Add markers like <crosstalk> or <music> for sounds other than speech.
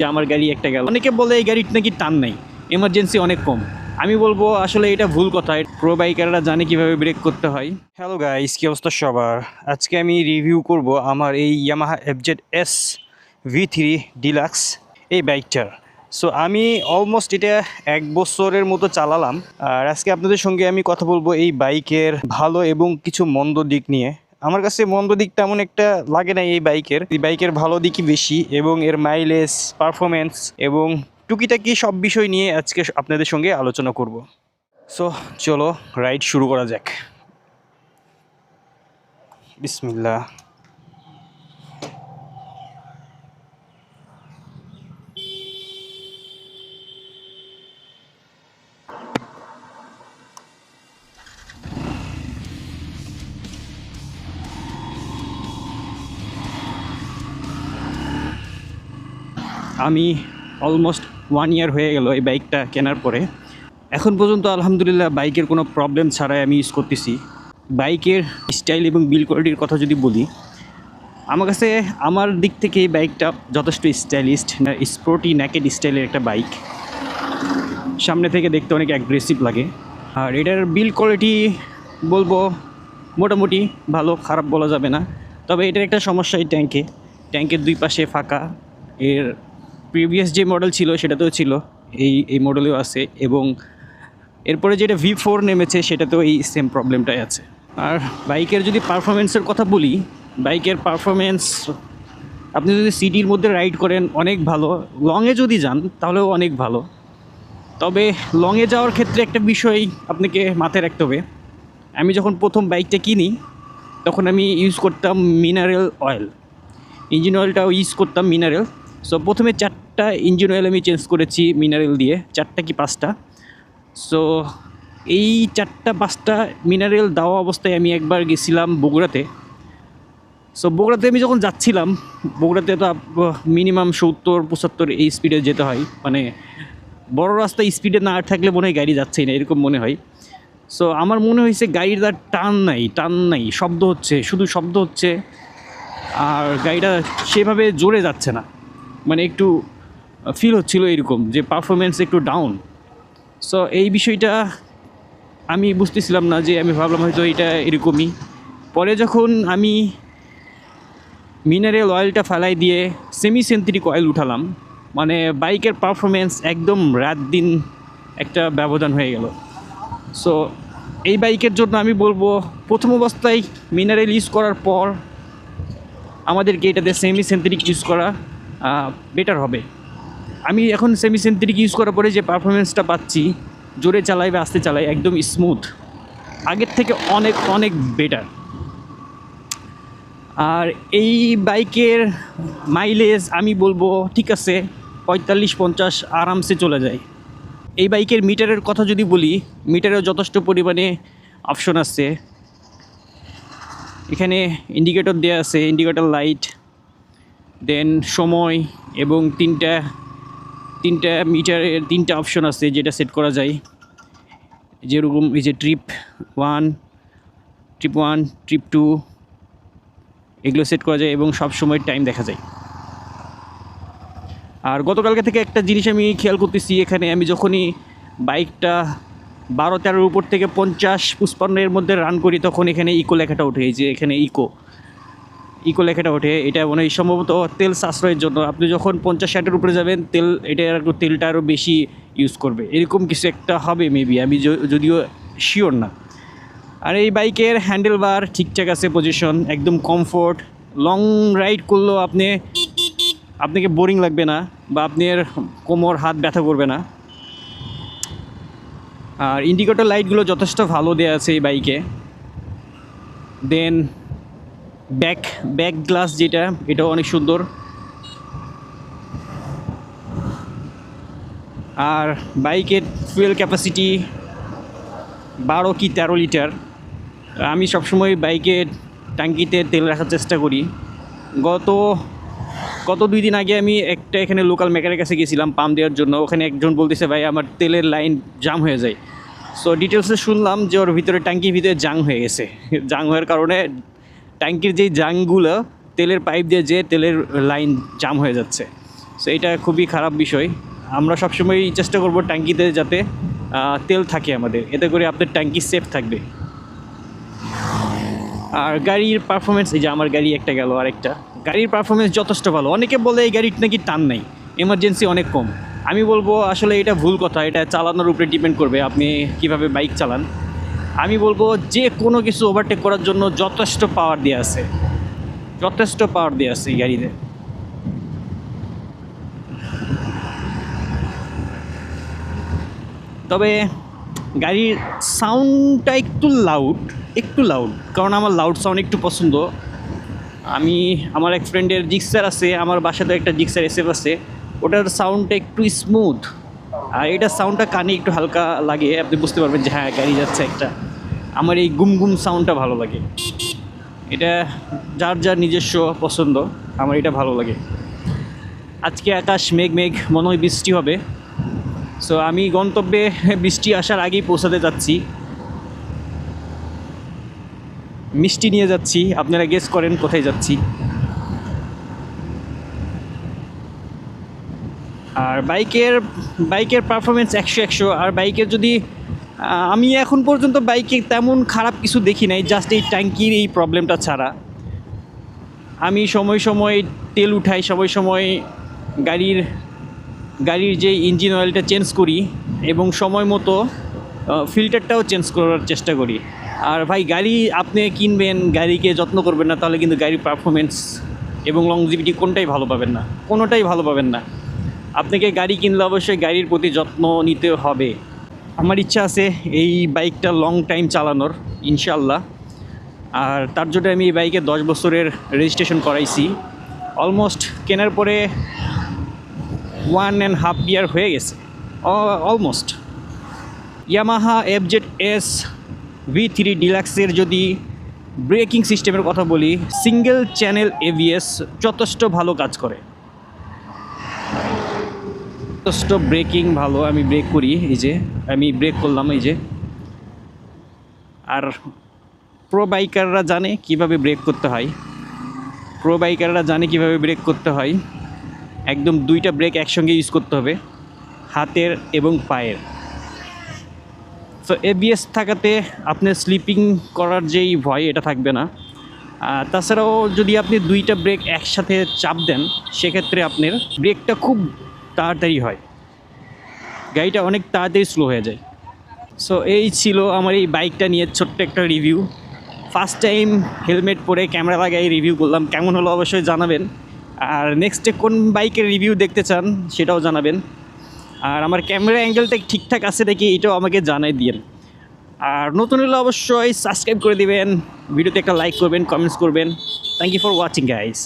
যে আমার গাড়ি একটা গেল। অনেকে বলে এই গাড়ির নাকি টান নাই এমার্জেন্সি অনেক কম। আমি বলব আসলে এটা ভুল কথা প্রো বাইকাররা জানে কীভাবে ব্রেক করতে হয়। হ্যালো গাইস কি অবস্থা সবার? আজকে আমি রিভিউ করব আমার এই Yamaha FZ S V three deluxe এই বাইকটার সো আমি অলমোস্ট এটা এক বছরের মতো চালালাম। আর আজকে আপনাদের সঙ্গে আমি কথা বলব এই বাইকের ভালো এবং কিছু মন্দ দিক নিয়ে। আমার কাছে মন্দ দিক তেমন একটা লাগে না এই বাইকের। এই বাইকের ভালো দিকই বেশি এবং এর মাইলেজ পারফরমেন্স এবং টুকিটাকি সব বিষয় নিয়ে আজকে আপনাদের সঙ্গে আলোচনা করব। সো চলো রাইড শুরু করা যাক। বিসমিল্লাহ। আমি অলমোস্ট ওয়ান ইয়ার হয়ে গেল এই বাইকটা কেনার পরে। এখন পর্যন্ত আলহামদুলিল্লাহ বাইকের কোনো প্রবলেম ছাড়াই আমি ইউজ করতেছি। বাইকের স্টাইল এবং বিল কোয়ালিটির কথা যদি বলি, আমার কাছে আমার দিক থেকে এই বাইকটা যথেষ্ট স্টাইলিস্ট স্পোর্টি ন্যাকেড স্টাইলের একটা বাইক। সামনে থেকে দেখতে অনেক অ্যাগ্রেসিভ লাগে। আর এটার বিল কোয়ালিটি বলব মোটামুটি ভালো, খারাপ বলা যাবে না। তবে এটার একটা সমস্যা এই ট্যাঙ্কে ট্যাঙ্কের দুই পাশে ফাঁকা। এর প্রিভিয়াস যে মডেল ছিল, সেটাতেও ছিল। এই এই মডেলেও আছে এবং এরপরে যেটা ভি ফোর নেমেছে, সেটাতেও এই সেম প্রবলেমটাই আছে। আর বাইকের যদি পারফরমেন্সের কথা বলি, বাইকের পারফরমেন্স আপনি যদি সিটির মধ্যে রাইড করেন, অনেক ভালো। লংয়ে যদি যান, তাহলেও অনেক ভালো। তবে লংয়ে যাওয়ার ক্ষেত্রে একটা বিষয় আপনাকে মাথায় রাখতে হবে। আমি যখন প্রথম বাইকটা কিনি, তখন আমি ইউজ করতাম মিনারেল অয়েল ইঞ্জিন অয়েলটাও ইউজ করতাম মিনারেল সো প্রথমে চারটা ইঞ্জিন অয়েল আমি চেঞ্জ করেছি মিনারেল দিয়ে, চারটা কি পাঁচটা? সো এই চারটা, পাঁচটা মিনারেল দেওয়া অবস্থায় আমি একবার গেছিলাম বগুড়াতে। সো বগুড়াতে আমি যখন যাচ্ছিলাম, বগুড়াতে তো মিনিমাম সত্তর, পঁচাত্তর এই স্পিডে যেতে হয়। মানে বড় রাস্তায় স্পিডে না থাকলে মনে হয় গাড়ি যাচ্ছেই না, এরকম মনে হয়। সো আমার মনে হয়েছে গাড়ির আর টান নাই টান নাই, শব্দ হচ্ছে, শুধু শব্দ হচ্ছে, আর গাড়িটা সেভাবে জোরে যাচ্ছে না। মানে একটু ফিল হচ্ছিল এরকম যে পারফরমেন্স একটু ডাউন সো এই বিষয়টা আমি বুঝতেছিলাম না যে আমি ভাবলাম হয়তো এটা এরকমই। পরে যখন আমি মিনারেল অয়েলটা ফেলাই দিয়ে সেমি সেন্থেটিক অয়েল উঠালাম মানে বাইকের পারফরমেন্স একদম রাত দিন একটা ব্যবধান হয়ে গেল। সো এই বাইকের জন্য আমি বলব, প্রথম অবস্থায় মিনারেল ইউজ করার পর আমাদেরকে এটাতে সেমি সেন্থেটিক ইউজ করা বেটার হবে। আমি এখন সেমি সেন্থেটিক ইউজ করার পরে যে পারফরমেন্সটা পাচ্ছি, জোরে চালাই বা আস্তে চালাই, একদম স্মুথ আগের থেকে অনেক অনেক বেটার আর এই বাইকের মাইলেজ আমি বলব, ঠিক আছে, পঁয়তাল্লিশ, পঞ্চাশ, আরামসে চলে যায়। এই বাইকের মিটারের কথা যদি বলি মিটারেও যথেষ্ট পরিমাণে অপশন আছে। এখানে ইন্ডিকেটর দেওয়া আছে ইন্ডিকেটর লাইট দেন সময় এবং তিনটা তিনটা মিটারের তিনটা অপশন আছে যেটা সেট করা যায়। যেরকম এই যে trip one trip one trip two এগুলো সেট করা যায় এবং সব সময় টাইম দেখা যায়। আর গতকালকে থেকে একটা জিনিস আমি খেয়াল করতেছি, এখানে আমি যখনই বাইকটা বারো তেরোর উপর থেকে পঞ্চাশ পুষ্পান্নের মধ্যে রান করি, তখন এখানে ইকো লেখাটা এই যে এখানে ইকো ইকো লেখাটা ওঠে। এটা মানে সম্ভবত তেল সাশ্রয়ের জন্য। আপনি যখন পঞ্চাশ ষাটের উপরে যাবেন, তেল, এটা একটু তেলটা আরও বেশি ইউজ করবে। এরকম কিছু একটা হবে মেবি আমি যদিও শিওর না। আর এই বাইকের হ্যান্ডেল বার ঠিকঠাক আছে পজিশন একদম কমফোর্ট লং রাইড করলেও আপনি, আপনাকে বোরিং লাগবে না বা আপনার কোমর, হাত ব্যথা করবে না। আর ইন্ডিকেটর লাইটগুলো যথেষ্ট ভালো দেওয়া আছে এই বাইকে। দেন ব্যাক ব্যাক গ্লাস যেটা, এটাও অনেক সুন্দর। আর বাইকের ফুয়েল ক্যাপাসিটি বারো কি তেরো লিটার। আমি সবসময় বাইকের ট্যাঙ্কিতে তেল রাখার চেষ্টা করি। গত গত দুই দিন আগে আমি একটা এখানে লোকাল মেকারের কাছে গেছিলাম পাম্প দেওয়ার জন্য। ওখানে একজন বলতেছে, ভাই, আমার তেলের লাইন জাম হয়ে যায়। সো ডিটেলসে শুনলাম যে ওর ভিতরে ট্যাঙ্কির ভিতরে জাং হয়ে গেছে। <laughs> জাং হওয়ার কারণে ট্যাঙ্কির যেই জাংগুলো তেলের পাইপ দিয়ে যে তেলের লাইন জাম হয়ে যাচ্ছে। সো এটা খুবই খারাপ বিষয়। আমরা সবসময় চেষ্টা করব ট্যাঙ্কিতে যাতে তেল থাকে আমাদের। এতে করে আপনার ট্যাঙ্কি সেফ থাকবে। আর গাড়ির পারফরমেন্স এই যে আমার গাড়ি একটা গেল আরেকটা। গাড়ির পারফরমেন্স যথেষ্ট ভালো। অনেকে বলে এই গাড়ির নাকি টান নাই। এমার্জেন্সি অনেক কম। আমি বলব, আসলে এটা ভুল কথা। এটা চালানোর উপরে ডিপেন্ড করবে আপনি কীভাবে বাইক চালান। আমি বলব যে কোনো কিছু ওভারটেক করার জন্য যথেষ্ট পাওয়ার দেওয়া আছে। যথেষ্ট পাওয়ার দেওয়া আছে এই গাড়িতে। তবে গাড়ির সাউন্ডটা একটু লাউড একটু লাউড কারণ আমার লাউড সাউন্ড একটু পছন্দ। আমি, আমার এক ফ্রেন্ডের জিক্সার আছে, আমার বাসাতে একটা জিক্সার এসএফ আছে, ওটার সাউন্ডটা একটু স্মুথ আর এটা সাউন্ডটা কানে একটু হালকা লাগে, আপনি বুঝতে পারবেন যে হ্যাঁ গাড়ি যাচ্ছে একটা। আমার এই গুম গুম সাউন্ডটা ভালো লাগে। এটা যার যার নিজস্ব পছন্দ, আমার এটা ভালো লাগে। আজকে আকাশ, মেঘ মেঘ, মনে হয় বৃষ্টি হবে। সো আমি গন্তব্যে বৃষ্টি আসার আগেই পৌঁছাতে যাচ্ছি। মিষ্টি নিয়ে যাচ্ছি, আপনারা গেস করেন কোথায় যাচ্ছি। আর বাইকের বাইকের পারফরমেন্স একশো একশো, আর বাইকের যদি আমি এখন পর্যন্ত বাইকে তেমন খারাপ কিছু দেখি নাই জাস্ট এই ট্যাঙ্কির এই প্রবলেমটা ছাড়া। আমি সময় সময় তেল উঠাই, সময় সময় গাড়ির গাড়ির যে ইঞ্জিন অয়েলটা চেঞ্জ করি এবং সময় মতো ফিল্টারটাও চেঞ্জ করার চেষ্টা করি। আর ভাই, গাড়ি আপনি কিনবেন, গাড়িকে যত্ন করবেন না, তাহলে কিন্তু গাড়ির পারফরমেন্স এবং লংজিভিটি কোনটাই ভালো পাবেন না, কোনোটাই ভালো পাবেন না। আপনাকে গাড়ি কিনলে অবশ্যই গাড়ির প্রতি যত্ন নিতে হবে। আমার ইচ্ছা আছে এই বাইকটা লং টাইম চালানোর ইনশাল্লাহ আর তার জন্য আমি এই বাইকে দশ বছরের রেজিস্ট্রেশন করাইছি। অলমোস্ট কেনার পরে ওয়ান অ্যান্ড হাফ ইয়ার হয়ে গেছে। Almost Yamaha FZ S V three ডিলাক্সের যদি ব্রেকিং সিস্টেমের কথা বলি সিঙ্গেল চ্যানেল এভিএস যথেষ্ট ভালো কাজ করে। যথেষ্ট ব্রেকিং ভালো, আমি ব্রেক করি, এই যে, আমি ব্রেক করলাম, এই যে। আর প্রো বাইকাররা জানে কীভাবে ব্রেক করতে হয়। প্রো বাইকাররা জানে কীভাবে ব্রেক করতে হয়। একদম দুইটা ব্রেক একসঙ্গে ইউজ করতে হবে, হাতের এবং পায়ের। তো এবিএস থাকাতে আপনার স্লিপিং করার যেই ভয়, এটা থাকবে না। তাছাড়াও যদি আপনি দুইটা ব্রেক একসাথে চাপ দেন, সেক্ষেত্রে আপনার ব্রেকটা খুব তাড়াতাড়ি হয়। গাড়িটা অনেক তাড়াতাড়ি স্লো হয়ে যায়। সো এই ছিল আমার এই বাইকটা নিয়ে ছোট্ট একটা রিভিউ ফার্স্ট টাইম হেলমেট পরে ক্যামেরা লাগাই রিভিউ করলাম। কেমন হলো অবশ্যই জানাবেন। আর নেক্সটে কোন বাইকের রিভিউ দেখতে চান সেটাও জানাবেন। আর আমার ক্যামেরা অ্যাঙ্গেলটা ঠিকঠাক আছে নাকি এটাও আমাকে জানাই দিন আর নতুন হলে অবশ্যই সাবস্ক্রাইব করে দিবেন। ভিডিওতে একটা লাইক করবেন কমেন্টস করবেন। Thank you for watching guys